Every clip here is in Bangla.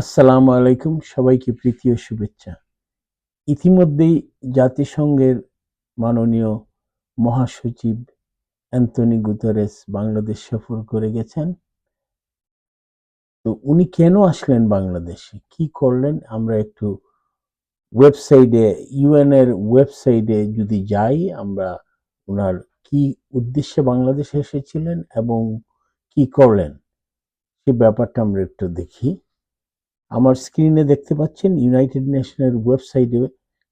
আসসালামু আলাইকুম, সবাইকে প্রীতি ও শুভেচ্ছা। ইতিমধ্যেই জাতিসংঘের মাননীয় মহাসচিব অ্যান্টনি গুতারেস বাংলাদেশ সফর করে গেছেন। তো উনি কেন আসলেন বাংলাদেশে? কি করলেন? আমরা একটু ওয়েবসাইটে, ইউএন এর ওয়েবসাইটে যদি যাই, আমরা ওনার কি উদ্দেশ্যে বাংলাদেশে এসেছিলেন এবং কি করলেন, সে ব্যাপারটা আমরা একটু দেখি। আমার স্ক্রিনে দেখতে পাচ্ছেন ইউনাইটেড নেশনের ওয়েবসাইটে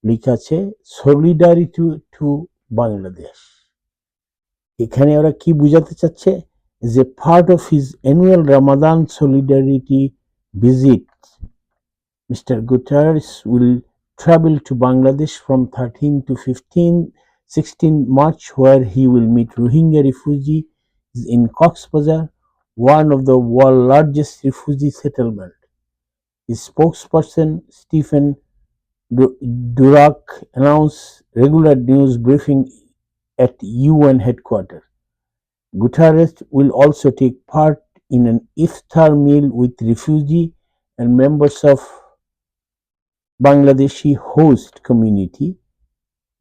লেখা আছে সলিডারিটি টু বাংলাদেশ এখানে ওরা কি বুঝাতে চাচ্ছে? যে part of his annual Ramadan solidarity visit mister Guterres will travel to Bangladesh from thirteen to fifteen sixteen March where he will meet Rohingya refugee in Cox's Bazar one of the world largest refugee settlement Spokesperson Stephen Durak announced regular news briefing at UN headquarters. Guterres will also take part in an iftar meal with refugee and members of Bangladeshi host community,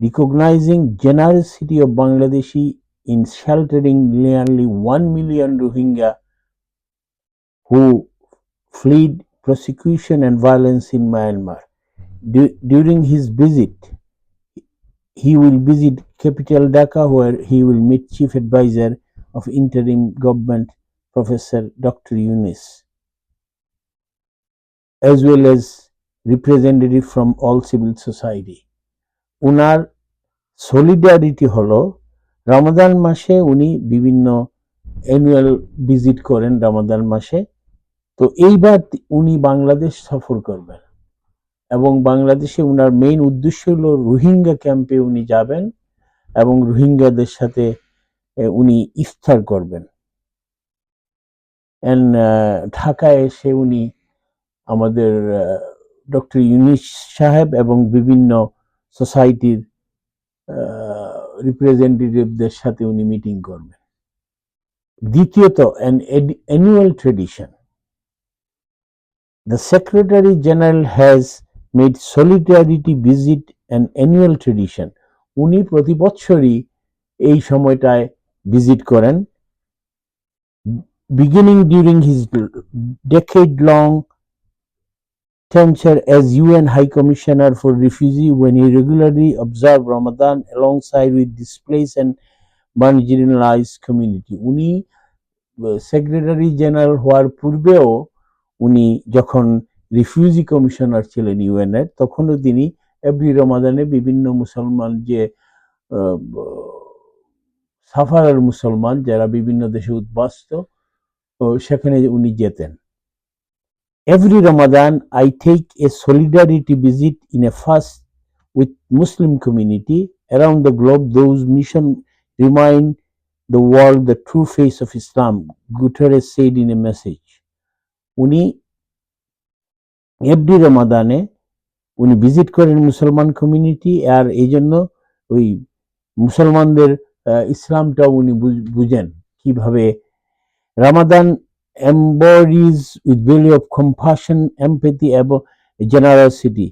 recognizing generosity of Bangladeshi in sheltering nearly 1 million Rohingya who fled persecution and violence in Myanmar. Du- during his visit, he will visit capital Dhaka where he will meet chief advisor of interim government Professor Dr. Yunus as well as representative from all civil society. উনার সলিডারিটি হলো রমাদান মাসে উনি বিভিন্ন অ্যানুয়াল ভিজিট করেন রমাদান মাসে তো এইবার উনি বাংলাদেশ সফর করবেন। এবং বাংলাদেশে উনার মেইন উদ্দেশ্য হলো রোহিঙ্গা ক্যাম্পে উনি যাবেন এবং রোহিঙ্গাদের সাথে উনি ইফতার করবেন। ঢাকায় এসে উনি আমাদের ডক্টর ইউনিস সাহেব এবং বিভিন্ন সোসাইটির রিপ্রেজেন্টেটিভদের সাথে উনি মিটিং করবেন। দ্বিতীয়ত an annual tradition The Secretary General has made solidarity visit an annual tradition. উনি প্রতি বছরই এই সময়টায় ভিজিট করেন beginning during his decade-long tenure as UN High Commissioner for Refugee when he regularly observed Ramadan alongside with displaced and marginalized community. উনি সেক্রেটারি জেনারেল হওয়ার পূর্বেও উনি যখন রিফিউজি কমিশনার ছিলেন ইউএন এর তখনও তিনি এভরি রমাদানে বিভিন্ন মুসলমান যে সাফারার মুসলমান যারা বিভিন্ন দেশে উদ্বাস্ত সেখানে উনি যেতেন। Every Ramadan I take a solidarity visit in a fast with Muslim community around the globe those mission remind the world the true face of Islam Guterres said in a message উনি এভরি রমাদানে উনি ভিজিট করেন মুসলমান কমিউনিটি আর এই জন্য ওই মুসলমানদের আহ, ইসলামটাও উনি বুঝ- বুঝেন কীভাবে Ramadan embodies with value of compassion, empathy, এবং generosity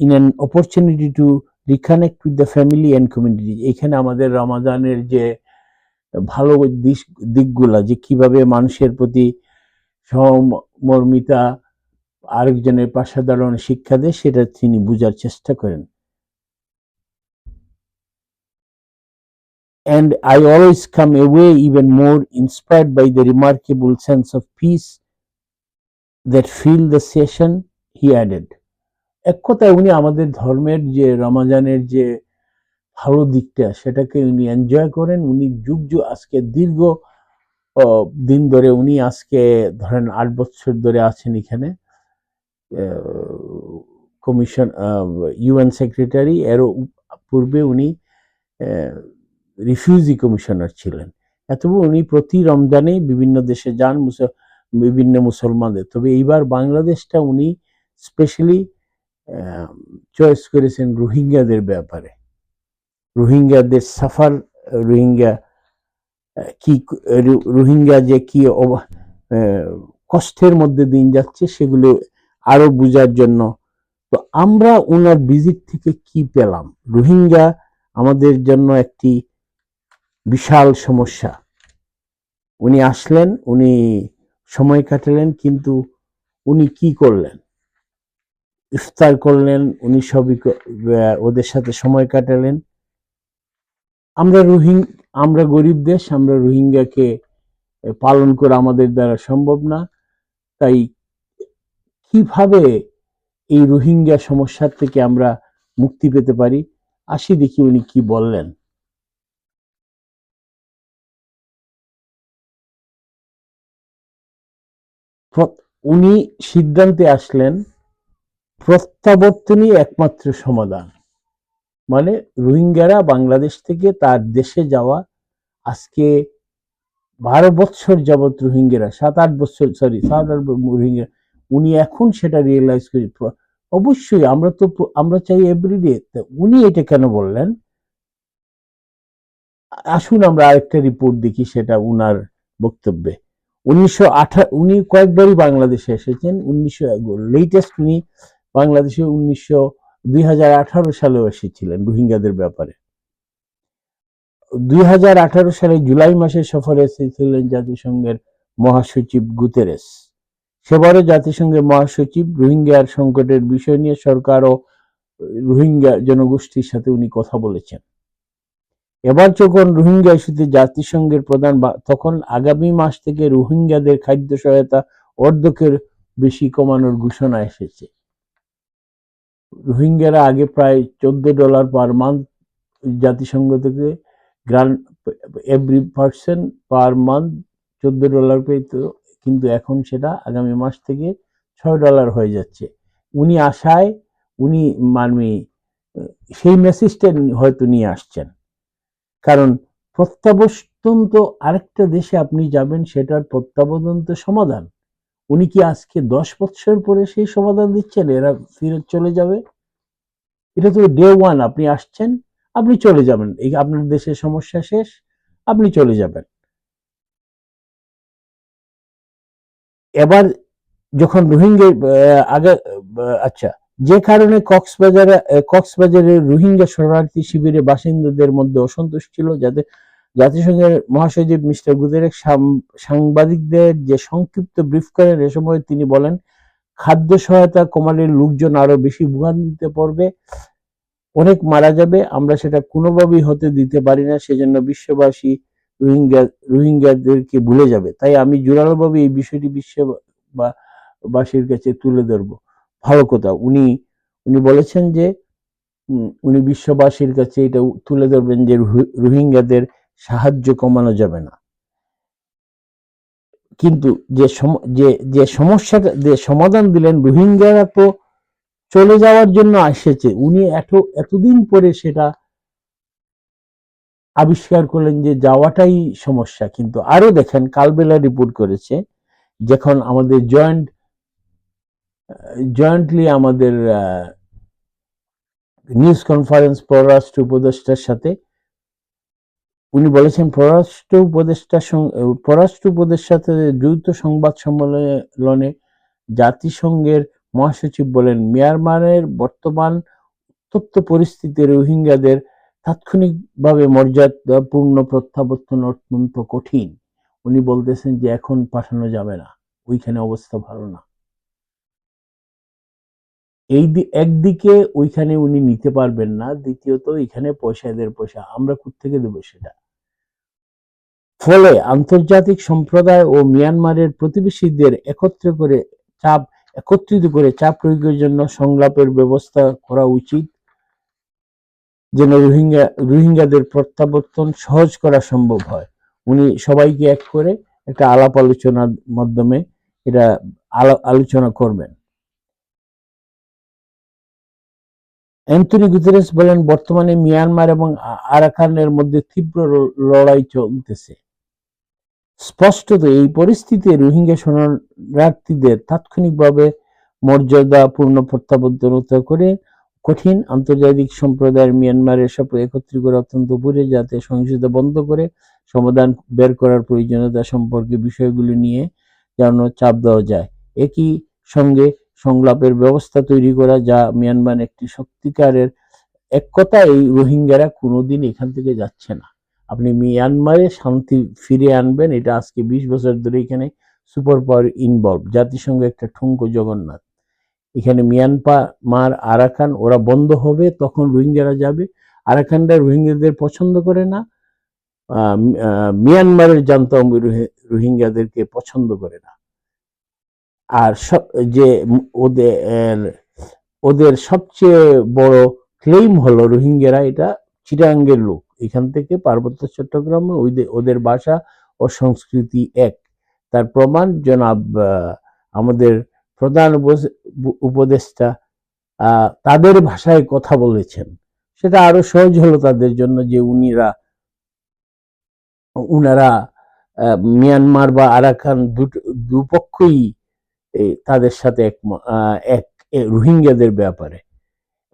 in an opportunity to reconnect with the family and community. এখানে আমাদের রমাদানের যে ভালো দিক- দিকগুলা যে কীভাবে মানুষের প্রতি সহমর্মিতা আরেকজনের পাশে দাঁড়ানোর শিক্ষা দেয় সেটা তিনি বোঝার চেষ্টা করেন and I always come away even more inspired by the remarkable sense of peace that fill the session, he added. এক কথায় উনি আমাদের ধর্মের যে রমাজানের যে ভালো দিকটা সেটাকে উনি এনজয় করেন উনি যুগ যুগ আজকে দীর্ঘ দিন ধরে উনি আজকে ধরেন আট বছর ধরে আছেন এখানে। Commission UN secretary. এরও পূর্বে উনি রিফিউজি কমিশনার ছিলেন। এতবু উনি প্রতি রমজানে বিভিন্ন দেশে যান বিভিন্ন মুসলমানদের। তবে এইবার বাংলাদেশটা উনি স্পেশালি চয়েস করেছেন রোহিঙ্গাদের ব্যাপারে। রোহিঙ্গাদের সাফার রোহিঙ্গা কি রোহিঙ্গা যে কি কষ্টের মধ্যে দিন যাচ্ছে, সেগুলো আরও বুঝার জন্য। তো আমরা ওনার ভিজিট থেকে কি পেলাম? রোহিঙ্গা আমাদের জন্য একটি বিশাল সমস্যা। উনি আসলেন, উনি সময় কাটালেন, কিন্তু উনি কি করলেন? ইফতার করলেন, উনি সবই ওদের সাথে সময় কাটালেন। আমরা রোহিং আমরা গরিব দেশ, আমরা রোহিঙ্গাকে পালন করা আমাদের দ্বারা সম্ভব না। তাই কীভাবে এই রোহিঙ্গা সমস্যার থেকে আমরা মুক্তি পেতে পারি? আসি দেখি উনি কি বললেন। উনি সিদ্ধান্তে আসলেন, প্রত্যাবর্তনই একমাত্র সমাধান। মানে রোহিঙ্গারা বাংলাদেশ থেকে তার দেশে যাওয়া, আজকে বারো বছর যাবৎ রোহিঙ্গারা, সাত আট বছর সরি সাত আট রোহিঙ্গা, উনি এখন সেটা রিয়েলাইজ করি অবশ্যই আমরা তো আমরা চাই এভরিডে উনি এটা কেন বললেন? আসুন আমরা আরেকটা রিপোর্ট দেখি সেটা উনার বক্তব্যে। উনিশশো উনি কয়েকবারই বাংলাদেশে এসেছেন, উনিশশো লেটেস্ট উনি বাংলাদেশে উনিশশো দুই হাজার আঠারো সালেও এসেছিলেন রোহিঙ্গাদের ব্যাপারে। দুই হাজার আঠারো সালে জুলাই মাসে সফরে এসেছিলেন জাতিসংঘের মহাসচিব গুতেরেস। সেবারও জাতিসংঘের মহাসচিব রোহিঙ্গার সংকটের বিষয় নিয়ে সরকার ও রোহিঙ্গা জনগোষ্ঠীর সাথে উনি কথা বলেছেন। এবার যখন রোহিঙ্গা ইস্যুতে জাতিসংঘের প্রধান তখন আগামী মাস থেকে রোহিঙ্গাদের খাদ্য সহায়তা অর্ধকের বেশি কমানোর ঘোষণা এসেছে। রোহিঙ্গারা আগে প্রায় চোদ্দ ডলার পার মান্থ জাতিসংঘ থেকে grant every person per month চোদ্দ ডলার পেত, কিন্তু এখন সেটা আগামী মাস থেকে ছয় ডলার হয়ে যাচ্ছে। উনি আশায়, উনি মানে সেই মেসেজটা হয়তো নিয়ে আসছেন। কারণ প্রত্যাবর্তন তো আরেকটা দেশে আপনি যাবেন, সেটার প্রত্যাবর্তন তো সমাধান। উনি কি আজকে দশ বছর পরে সেই সমাধান দিচ্ছেন? এরা ফিরে চলে যাবে? এটা তো ডে ওয়ান আপনি আসছেন, আপনি চলে যাবেন। এই আপনার দেশের সমস্যা শেষ, আপনি চলে যাবেন। এবার যখন রোহিঙ্গা আগে আচ্ছা যে কারণে কক্সবাজারে কক্সবাজারের রোহিঙ্গা শরণার্থী শিবিরে বাসিন্দাদের মধ্যে অসন্তোষ ছিল যাতে জাতিসংঘের মহাসচিব মিস্টার গুদেরেক সাংবাদিকদের যে সংক্ষিপ্ত ব্রিফ করেন, এ সময় তিনি বলেন, খাদ্য সহায়তা কমালে লোকজন আরও বেশি ভোগান্তিতে পড়বে অনেক মারা যাবে, আমরা সেটা কোনোভাবেই হতে দিতে পারি না, সেজন্য বিশ্ববাসী রোহিঙ্গা, রোহিঙ্গাদেরকে ভুলে যাবে। তাই আমি জোরালোভাবে এই বিষয়টি বিশ্ব বা বাসীর কাছে তুলে ধরবো। ভালো কথা, উনি উনি বলেছেন যে উনি বিশ্ববাসীর কাছে এটা তুলে ধরবেন যে রোহি- রোহিঙ্গাদের সাহায্য কমানো যাবে না। কিন্তু যে যে যে সমস্যাটা যে সমাধান দিলেন রোহিঙ্গারা তো চলে যাওয়ার জন্য এসেছে উনি এত, এতদিন পরে সেটা আবিষ্কার করলেন যে যাওয়াটাই সমস্যা। কিন্তু আরও দেখেন, কালবেলা রিপোর্ট করেছে, যখন আমাদের জয়েন্ট জয়েন্টলি আমাদের নিউজ কনফারেন্স পররাষ্ট্র উপদেষ্টার সাথে উনি বলেছেন, পররাষ্ট্র উপদেষ্টার পররাষ্ট্র উপদেষ্টার সাথে দ্রুত সংবাদ সম্মেলনে জাতিসংঘের মহাসচিব বলেন, মিয়ানমারের বর্তমান উত্তপ্ত পরিস্থিতি রোহিঙ্গাদের তাৎক্ষণিকভাবে মর্যাদাপূর্ণ প্রত্যাবর্তন অত্যন্ত কঠিন। উনি বলতেছেন যে, এখন পাঠানো যাবে না, ওইখানে অবস্থা ভালো না। এই একদিকে ওইখানে উনি নিতে পারবেন না, দ্বিতীয়ত এখানে পয়সা, এদের পয়সা, আমরা কোত্থেকে দেবো সেটা? ফলে আন্তর্জাতিক সম্প্রদায় ও মিয়ানমারের প্রতিবেশীদের একত্র করে চাপ, একত্রিত করে চাপ প্রয়োগের জন্য সংলাপের ব্যবস্থা করা উচিত। যেন রোহিঙ্গা, রোহিঙ্গাদের প্রত্যাবর্তন সহজ করা সম্ভব হয়। উনি সবাইকে এক করে একটা আলাপ আলোচনার মাধ্যমে এটা আলা- আলোচনা করবেন। অ্যান্টনি গুতেরেস বলেন, বর্তমানে মিয়ানমার এবং আরাকানের মধ্যে তীব্র লড়াই চলতেছে। স্পষ্টত এই পরিস্থিতিতে রোহিঙ্গা শরণার্থীদের তাৎক্ষণিকভাবে মর্যাদাপূর্ণ প্রত্যাবর্তন করে কঠিন আন্তর্জাতিক সম্প্রদায়ের মিয়ানমারের সব একত্রিত করে অত্যন্ত উপরে যাতে সহিংসতা বন্ধ করে সমাধান বের করার প্রয়োজনীয়তা সম্পর্কে বিষয়গুলি নিয়ে যেন চাপ দেওয়া যায়। একই সঙ্গে সংলাপের ব্যবস্থা তৈরি করা যা মিয়ানমার একটি সত্যিকারের এক কথা এই রোহিঙ্গারা কোনোদিন এখান থেকে যাচ্ছে না। আপনি মিয়ানমারে শান্তি ফিরে আনবেন। এটা আজকে বিশ বছর ধরে এখানে সুপার পাওয়ার ইনভলভ জাতিসংঘ একটা ঠুঙ্কো জগন্নাথ। এখানে মিয়ানপা মার আরাকান ওরা বন্ধ হবে, তখন রোহিঙ্গারা যাবে। আরাকানরা রোহিঙ্গাদের পছন্দ করে না মিয়ানমারের জানতাম রোহিঙ্গাদেরকে পছন্দ করে না। আর সব, যে ওদের ওদের সবচেয়ে বড় ক্লেম হলো রোহিঙ্গারা, এটা চিটাঙ্গের লোক। এখান থেকে পার্বত্য চট্টগ্রামে ওদের ভাষা ও সংস্কৃতি এক। তার প্রমাণ জনাব আমাদের প্রধান উপদেষ্টা তাদের ভাষায় কথা বলেছেন। সেটা আরও সহজ হলো তাদের জন্য যে উনিরা, উনারা মিয়ানমার বা আরাকান দুপক্ষই তাদের সাথে এক এক রোহিঙ্গাদের ব্যাপারে।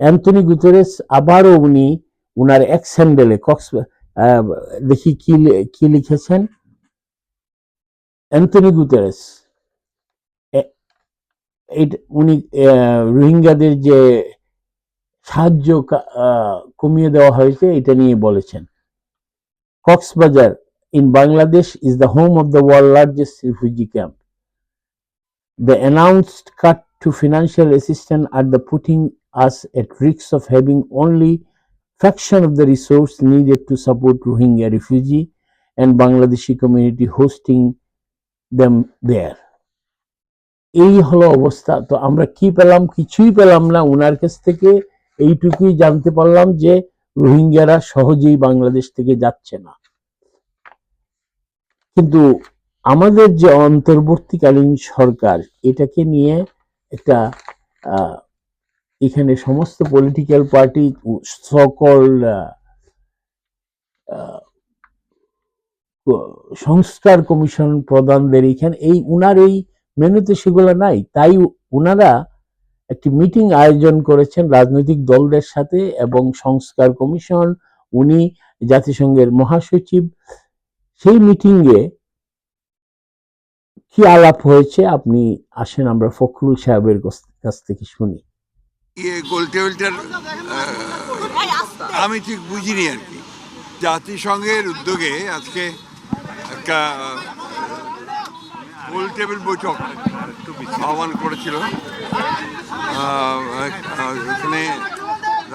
অ্যান্টনি গুতেরেস আবারও উনি উনার এক স্যান্ডেলে কক্স দেখি কি কি লিখেছেন? Anthony Guterres. উনি রোহিঙ্গাদের যে সাহায্য কমিয়ে দেওয়া হয়েছে, এটা নিয়ে বলেছেন। Cox's Bazar in Bangladesh is the home of the world largest refugee camp. The announced cut to financial assistant are the putting us at রিক্স of having only fraction of the resource needed to support Rohingya refugee and Bangladeshi community hosting them there. এই হলো অবস্থা। তো আমরা কি পেলাম? কিছুই পেলাম না। ওনার কাছ থেকে এইটুকুই জানতে পারলাম যে রোহিঙ্গারা সহজেই বাংলাদেশ থেকে যাচ্ছে না। কিন্তু আমাদের যে অন্তর্বর্তীকালীন সরকার এটাকে নিয়ে একটা আহ, এখানে সমস্ত পলিটিক্যাল পার্টি সকল সংস্কার কমিশন প্রধানদের এখানে, এই উনার এই মেনুতে সেগুলো নাই। তাই উনারা একটি মিটিং আয়োজন করেছেন রাজনৈতিক দলদের সাথে এবং সংস্কার কমিশন, উনি জাতিসংঘের মহাসচিব। সেই মিটিংয়ে কি আলাপ হয়েছে আপনি আসেন, আমরা ফখরুল সাহেবের কাছ- কাছ থেকে শুনি। ইয়ে গোল টেবিলটার আমি ঠিক বুঝিনি আর কি। জাতিসংঘের উদ্যোগে আজকে একটা গোল টেবিল বৈঠক আহ্বান করেছিল। এখানে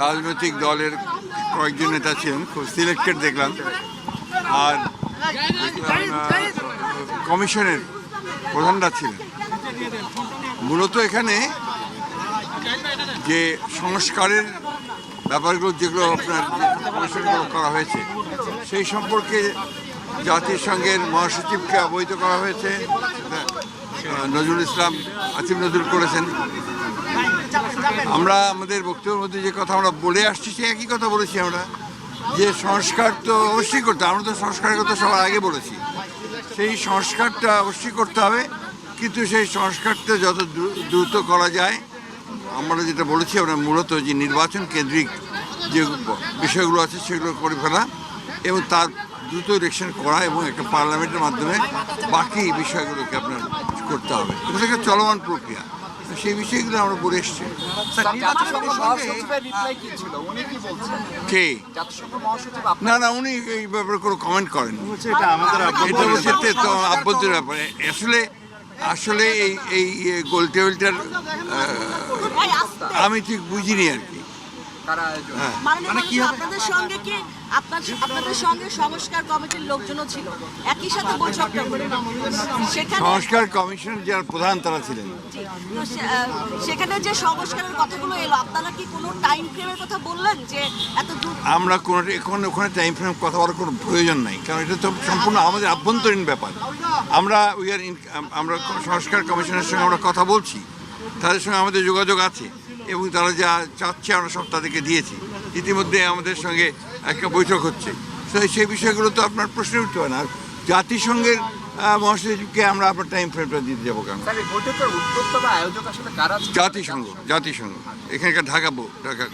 রাজনৈতিক দলের কয়েকজন নেতা ছিলেন, খুব সিলেক্টেড দেখলাম। আর কমিশনের প্রধানরা ছিলেন। মূলত এখানে যে সংস্কারের ব্যাপারগুলো যেগুলো আপনার করা হয়েছে, সেই সম্পর্কে জাতিসংঘের মহাসচিবকে অবহিত করা হয়েছে। নজরুল ইসলাম আসিফ নজরুল করেছেন। আমরা আমাদের বক্তব্যের মধ্যে যে কথা আমরা বলে আসছি সে একই কথা বলেছি আমরা। যে সংস্কার তো অবশ্যই করতে। আমরা তো সংস্কারের কথা সবার আগে বলেছি। সেই সংস্কারটা অবশ্যই করতে হবে, কিন্তু সেই সংস্কারটা যত দ্রু- দ্রুত করা যায় আমরা যেটা বলেছি আমরা মূলত যে নির্বাচন কেন্দ্রিক যে বিষয়গুলো আছে সেগুলো করে ফেলা এবং তার দ্রুত ইলেকশন করা এবং একটা পার্লামেন্টের মাধ্যমে বাকি বিষয়গুলোকে আপনার করতে হবে। এটা একটা চলমান প্রক্রিয়া। তো সেই বিষয়গুলো আমরা বলে এসছি। কি ছিল? উনি কি বলছেন? কে? না না উনি এই ব্যাপারে কোনো কমেন্ট করেন এটা আমাদের হচ্ছে তো আভ্যন্তরীণ ব্যাপারে আসলে আসলে এই এই গোল টেবিলটার আমি ঠিক বুঝিনি আর কি। হ্যাঁ। মানে কি আপনাদের সঙ্গে কি আপনাদের সঙ্গে সংস্কার কমিটির লোকজনও ছিল? একই সাথে বৈঠকটা সেখানে সংস্কার কমিশন যার প্রধান তারা ছিলেন। সেখানে যে সংস্কারের কথাগুলো এলো আপনারা কি কোনো টাইম ফ্রেমের কথা বললেন যে এত আমরা কোনো এখন ওখানে টাইম ফ্রেম কথা বলার কোনো প্রয়োজন নাই। কারণ এটা তো সম্পূর্ণ আমাদের আভ্যন্তরীণ ব্যাপার। আমরা উই আর আমরা সংস্কার কমিশনের সঙ্গে আমরা কথা বলছি। তাদের সঙ্গে আমাদের যোগাযোগ আছে। এবং তারা যা চাচ্ছে আমরা সব তাদেরকে দিয়েছি। ইতিমধ্যে আমাদের সঙ্গে একটা বৈঠক হচ্ছে। তো সেই বিষয়গুলো তো আপনার প্রশ্নের উঠতে হয় না। আর জাতিসংঘের মহাসচিবকে আমরা আপনার টাইম ফ্রেমটা দিতে যাব কেন? স্যার এই বৈঠকের উদ্যোক্তা বা আয়োজক আসলে কারা ছিল? জাতিসংঘ জাতিসংঘ। এখানকার ঢাকা বো- ঢাকা।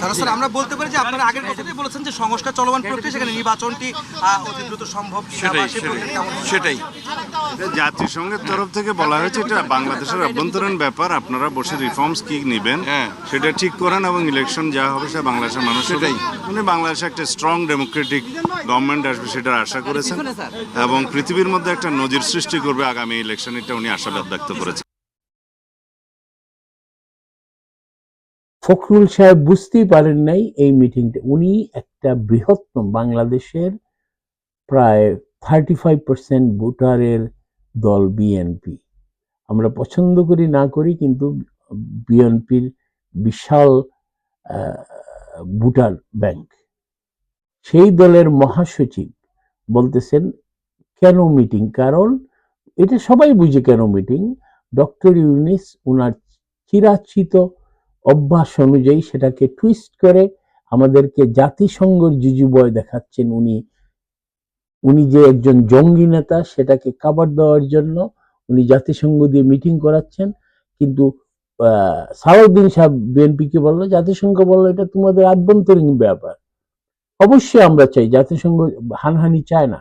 তাহলে স্যার আমরা বলতে পারি যে আপনারা আগের কথাতেই বলেছেন যে সংস্কার চলমান প্রক্রিয়া সেখানে নির্বাচনটি অতি দ্রুত সম্ভব কিনা সেটাই সেটাই জাতিসংঘের তরফ থেকে বলা হয়েছে এটা বাংলাদেশের অভ্যন্তরীণ ব্যাপার আপনারা বসে রিফর্মস কি নেবেন হ্যাঁ। সেটা ঠিক করেন এবং ইলেকশন যা হবে সেটা বাংলাদেশের মানুষ সেটাই। উনি বাংলাদেশে একটা স্ট্রং ডেমোক্রেটিক গভর্নমেন্ট আসবে সেটার আশা করেছেন এবং পৃথিবীর মধ্যে একটা নজির সৃষ্টি করবে আগামী ইলেকশন এটা উনি আশাবাদ ব্যক্ত করেছেন ফখরুল সাহেব বুঝতেই পারেন নাই এই মিটিংটা উনি একটা বৃহত্তম বাংলাদেশের প্রায় থার্টি ফাইভ পার্সেন্ট ভোটারের দল বিএনপি আমরা পছন্দ করি, না করি, কিন্তু বিএনপির বিশাল ভোটার ব্যাংক। সেই দলের মহাসচিব বলতেছেন, কেন মিটিং কারণ এটা সবাই বুঝে কেন মিটিং ডক্টর ইউনিস, উনার চিরাচিত অভ্যাস অনুযায়ী সেটাকে টুইস্ট করে আমাদেরকে জাতিসংঘের জুজুবয় দেখাচ্ছেন উনি। উনি যে একজন জঙ্গি নেতা, সেটাকে কাবার দেওয়ার জন্য উনি জাতিসংঘ দিয়ে মিটিং করাচ্ছেন। কিন্তু সালাউদ্দিন সাহেব বিএনপিকে বলল, জাতিসংঘ বলল, এটা তোমাদের আভ্যন্তরীণ ব্যাপার। অবশ্যই আমরা চাই, জাতিসংঘ হানহানি চায় না।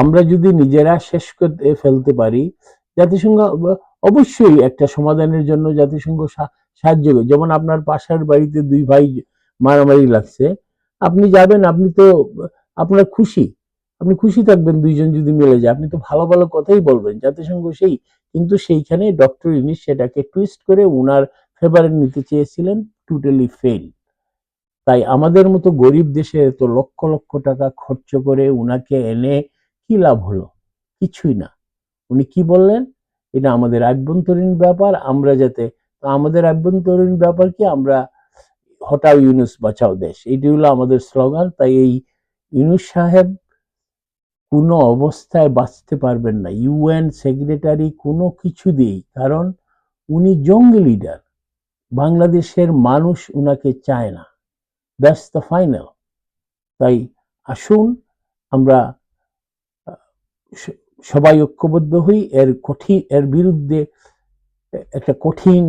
আমরা যদি নিজেরা শেষ করতে ফেলতে পারি, জাতিসংঘ অবশ্যই একটা সমাধানের জন্য জাতিসংঘ সাহায্য করে যেমন আপনার পাশের বাড়িতে দুই ভাই মারামারি লাগছে, আপনি যাবেন, আপনি তো, আপনার খুশি। আপনি খুশি থাকবেন দুইজন যদি মিলে যায়। আপনি তো ভালো ভালো কথাই বলবেন, জাতিসংঘ সেই। কিন্তু সেইখানে ডক্টর ইনিস সেটাকে টুইস্ট করে উনার ফেভারে নিতে চেয়েছিলেন টোটালি ফেল তাই আমাদের মতো গরিব দেশে এত লক্ষ লক্ষ টাকা খরচ করে উনাকে এনে কি লাভ হলো? কিছুই না। উনি কি বললেন? এটা আমাদের আভ্যন্তরীণ ব্যাপার, আমরা যাতে আমাদের আভ্যন্তরীণ ব্যাপার কি, আমরা হটাও ইউনুস বাঁচাও দেশ। এটি হলো আমাদের স্লোগান, তাই এই ইউনুস সাহেব কোনো অবস্থায় বাঁচতে পারবেন না। ইউএন সেক্রেটারি কোনো কিছু দিয়েই, কারণ উনি জঙ্গি লিডার। বাংলাদেশের মানুষ উনাকে চায় না। দ্যাটস দ্য ফাইনাল তাই আসুন, আমরা সবাই ঐক্যবদ্ধ হই, এর কঠিন এর বিরুদ্ধে একটা কঠিন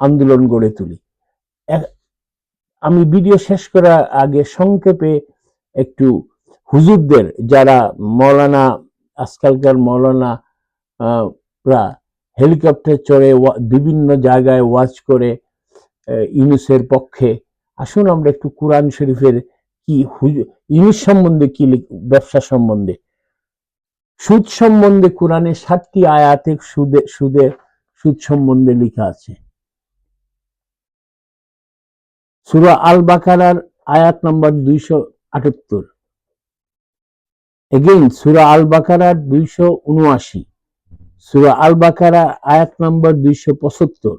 আন্দোলন গড়ে তুলি। আমি ভিডিও শেষ করার আগে সংক্ষেপে একটু হুজুরদের, যারা মৌলানা, আজকালকার মৌলানা হেলিকপ্টার চড়ে বিভিন্ন জায়গায় ওয়াচ করে ইউনুসের পক্ষে, আসুন আমরা একটু কোরআন শরীফের কি ইউনুস সম্বন্ধে কি ব্যবসা সম্বন্ধে সুদ সম্বন্ধে কোরআনে সাতটি আয়াতে সুদে সুদে, সুদ সম্বন্ধে লেখা আছে। সুরা আল বাকারার আয়াত নম্বর দুইশো আটাত্তর। এগেইন সুরা আল বাকারার দুইশো উনআশি। সুরা আল বাকারা আয়াত নম্বর দুইশো পঁচাত্তর।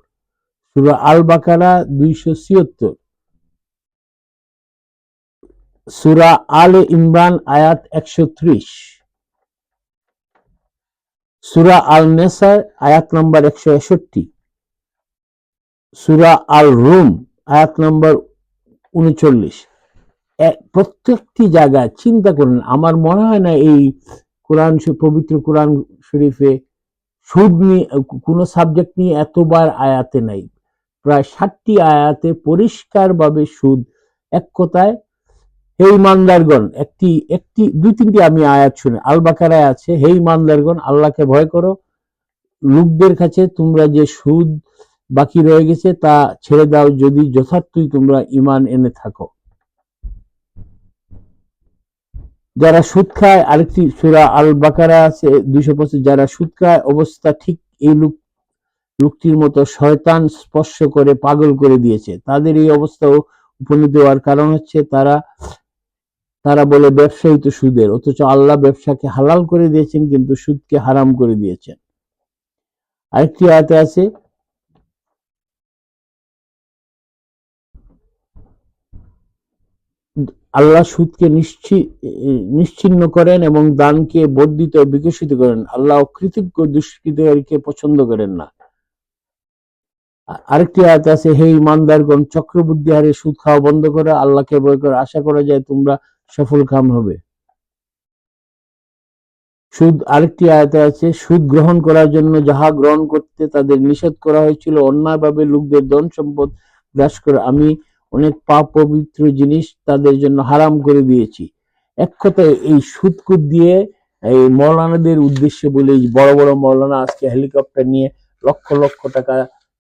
সুরা আল বাকারা দুইশো ছিয়াত্তর। সুরা আল ইমরান আয়াত একশো ত্রিশ। সুরা আল নেসার আয়াত নম্বর একশো একষট্টি সুরা আল রুম আয়াত নম্বর উনচল্লিশ। প্রত্যেকটি জায়গায় চিন্তা করুন, আমার মনে হয় না এই কোরআন পবিত্র কোরআন শরীফে সুদ নিয়ে, কোনো সাবজেক্ট নিয়ে এতবার আয়াতে নাই। প্রায় ষাটটি আয়াতে পরিষ্কারভাবে সুদ এক কথায় হে ইমানদারগণ একটি একটি, দুই তিনটি আমি আয়াত শুনে। আল বাকারায় আছে হে ইমানদারগণ আল্লাহকে ভয় করো। লোকদের কাছে তোমরা যে সুদ বাকি রয়ে গেছে তা ছেড়ে দাও যদি যথার্থই তোমরা ইমান এনে থাকো। যারা সুদ খায়, আরেকটি সুরা আল বাকারা আছে, দুইশো পঁচিশ, যারা সুদ খায়, অবস্থা ঠিক এই লোক, লোকটির মতো শয়তান স্পর্শ করে পাগল করে দিয়েছে। তাদের এই অবস্থাও উপনীত হওয়ার কারণ হচ্ছে তারা তারা বলে, ব্যবসায়ী তো সুদের, অথচ আল্লাহ ব্যবসাকে হালাল করে দিয়েছেন, কিন্তু সুদকে হারাম করে দিয়েছেন। আরেকটি আয়াতে আছে, আল্লাহ সুদকে নিশ্চি- নিশ্চিহ্ন করেন এবং দানকে বর্ধিত বিকশিত করেন। আল্লাহ অকৃতজ্ঞ দুষ্কৃতকারীকে পছন্দ করেন না। আরেকটি আয়াত আছে, হে ইমানদারগণ, চক্রবুদ্ধি হারে সুদ খাওয়া বন্ধ করে। আল্লাহকে ভয় করে আশা করা যায় তোমরা সফল কাম হবে। সুদ, আরেকটি আয়তে আছে, সুদ গ্রহণ করার জন্য যাহা গ্রহণ করতে তাদের নিষেধ করা হয়েছিল, অন্যায়ভাবে লোকদের ধন সম্পদ গ্রাস করে আমি অনেক পাপ পবিত্র জিনিস তাদের জন্য হারাম করে দিয়েছি। এক কথায় এই সুদকুদ দিয়ে এই মৌলানাদের উদ্দেশ্যে বলে বড় বড় মৌলানা আজকে হেলিকপ্টার নিয়ে লক্ষ লক্ষ টাকা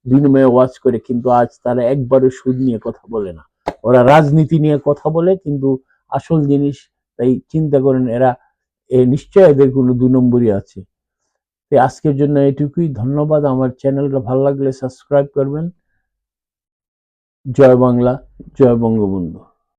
বিনিময়ে ওয়াজ করে, কিন্তু আজ তারা একবারও সুদ নিয়ে কথা বলে না। ওরা রাজনীতি নিয়ে কথা বলে, কিন্তু আসল জিনিস, তাই চিন্তা করেন এরা, এ নিশ্চয় এদের কোনো দু নম্বরই আছে। তো আজকের জন্য এটুকুই। ধন্যবাদ। আমার চ্যানেলটা ভালো লাগলে সাবস্ক্রাইব করবেন। জয় বাংলা, জয় বঙ্গবন্ধু।